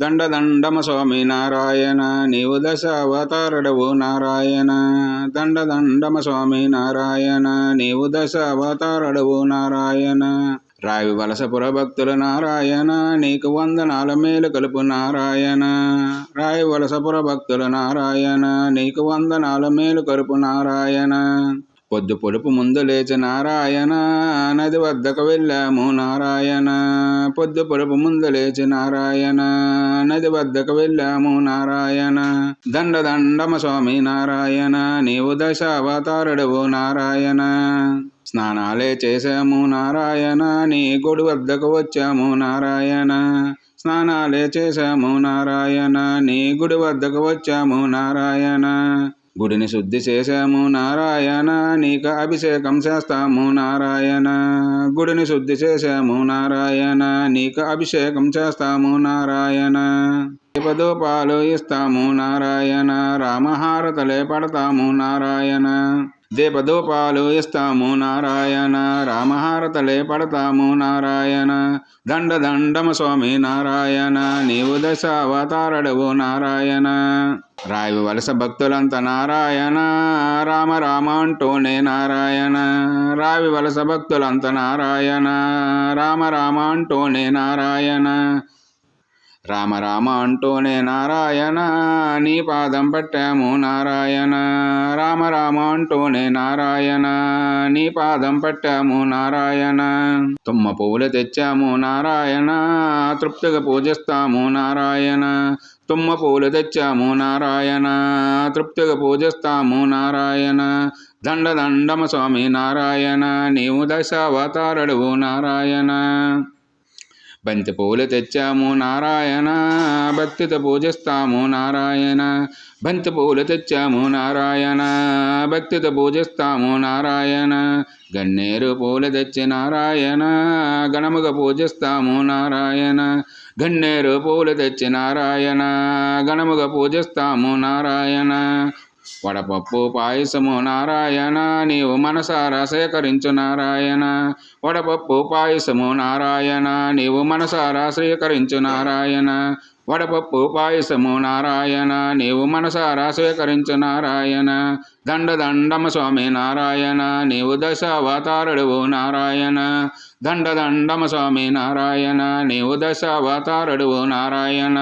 దండదండమ స్వామి నారాయణ నీవు దశ అవతారడవు నారాయణ. దండదండమ స్వామి నారాయణ నీవు దశ అవతారడవు నారాయణ. రావి వలసపుర భక్తుల నారాయణ నీకు వందనాల మేలు కలుపు నారాయణ. రాయి వలసపుర భక్తుల నారాయణ నీకు వందనాల మేలు కలుపు నారాయణ. పొద్దు పొడుపు ముందు లేచి నారాయణ నది వద్దకు వెళ్ళాము. నారాయణ పొద్దు పొడుపు ముందు లేచి నారాయణ నది వద్దకు వెళ్ళాము. నారాయణ దండ దండమ స్వామి నారాయణ నీవు దశావతారుడవు నారాయణ. స్నానాలే చేశాము నారాయణ నీ గుడి వద్దకు వచ్చాము నారాయణ. స్నానాలే చేశాము నారాయణ నీ గుడి వద్దకు వచ్చాము నారాయణ. గుడిని శుద్ధి చేశాము నారాయణ నీకు అభిషేకం చేస్తాము నారాయణ. గుడిని శుద్ధి చేసాము నారాయణ. నీకు అభిషేకం చేస్తాము నారాయణ. దీపదూపాలు ఇస్తాము నారాయణ. రామహారతలే పడతాము నారాయణ. దీపధూపాలు ఇస్తాము నారాయణ రామహారతలే పడతాము నారాయణ. దండ దండమ స్వామి నారాయణ నీవు దశ అవతారడవు నారాయణ. రాయు వలస భక్తులంత నారాయణ రామ రామ అంటూనే నారాయణ. రావి వలస భక్తులంత నారాయణ రామ రామ అంటూనే నారాయణ. రామ రామ అంటూనే నారాయణ నీ పాదం పట్టాము నారాయణ. రామ రామ అంటూనే నారాయణ నీ పాదం పట్టాము నారాయణ. తుమ్మ పువ్వులు తెచ్చాము నారాయణ తృప్తిగా పూజిస్తాము నారాయణ. తుమ్మ పూలు తెచ్చాము నారాయణ తృప్తిగా పూజిస్తాము నారాయణ. దండ దండమ స్వామి నారాయణ నీవు దశావతారడువు నారాయణ. బంతి పూలు తెచ్చాము నారాయణ. భక్తితో పూజిస్తాము నారాయణ. బంతి పూలు తెచ్చాము నారాయణ. భక్తితో పూజిస్తాము నారాయణ. గన్నేరు పూలు తెచ్చి నారాయణ. గణముగా పూజిస్తాము నారాయణ. గన్నేరు పూలు తెచ్చి నారాయణ. గణముగా పూజిస్తాము నారాయణ. వడపప్పు పాయసము నారాయణ నీవు మనసారా సేకరించు నారాయణ. వడపప్పు పాయసము నారాయణ నీవు మనసారా స్వీకరించు నారాయణ. వడపప్పు పాయసము నారాయణ నీవు మనసారా స్వీకరించు నారాయణ. దండ దండమ స్వామి నారాయణ నీవు దశావతారుడువు నారాయణ. దండ దండమ స్వామి నారాయణ నీవు దశావతారుడువు నారాయణ.